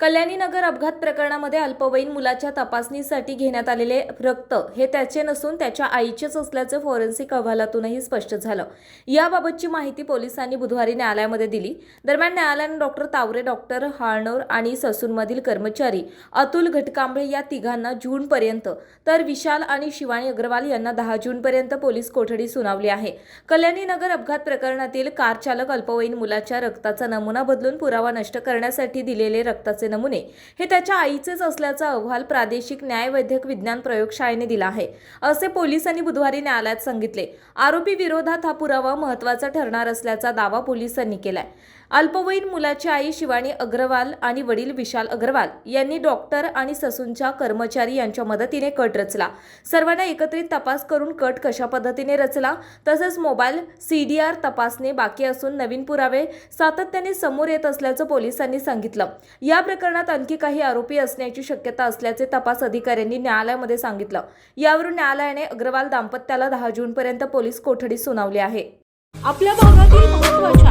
कल्याणी नगर अपघात प्रकरणामध्ये अल्पवयीन मुलाच्या तपासणीसाठी घेण्यात आलेले रक्त हे त्याचे नसून त्याच्या आईचेच असल्याचे फॉरेन्सिक अहवालातूनही स्पष्ट झालं. याबाबतची माहिती पोलिसांनी बुधवारी न्यायालयामध्ये दिली. दरम्यान न्यायालयाने डॉक्टर तावरे डॉक्टर हाळणोर आणि ससूनमधील कर्मचारी अतुल घटकांबळे या तिघांना जूनपर्यंत तर विशाल आणि शिवानी अग्रवाल यांना दहा जूनपर्यंत पोलीस कोठडी सुनावली आहे. कल्याणी नगर अपघात प्रकरणातील कारचालक अल्पवयीन मुलाच्या रक्ताचा नमुना बदलून पुरावा नष्ट करण्यासाठी दिलेले रक्ताचे नमुने हे त्याच्या आईचेच असल्याचा अहवाल प्रादेशिक न्यायवैद्यक विज्ञान प्रयोगशाळेने दिला आहे. असे पोलिसांनी बुधवारी न्यायालयात सांगितले. आरोपी विरोधात हा पुरावा महत्त्वाचा ठरणार असल्याचा दावा पोलिसांनी केलाय. अल्पवयीन मुलाची आई शिवानी अग्रवाल आणि वडील विशाल अग्रवाल यांनी डॉक्टर आणि ससूंच्या कर्मचारी यांच्या मदतीने कट रचला. सर्वांना एकत्रित तपास करून कट कशा पद्धतीने रचला तसेच मोबाईल सीडीआर तपासणे बाकी असून नवीन पुरावे सातत्याने समोर येत असल्याचं पोलिसांनी सांगितलं. या प्रकरणात आणखी काही आरोपी असण्याची शक्यता असल्याचे तपास अधिकाऱ्यांनी न्यायालयामध्ये सांगितलं. यावरून न्यायालयाने अग्रवाल दाम्पत्याला दहा जूनपर्यंत पोलीस कोठडी सुनावली आहे. आपल्या भागातील महत्त्वाच्या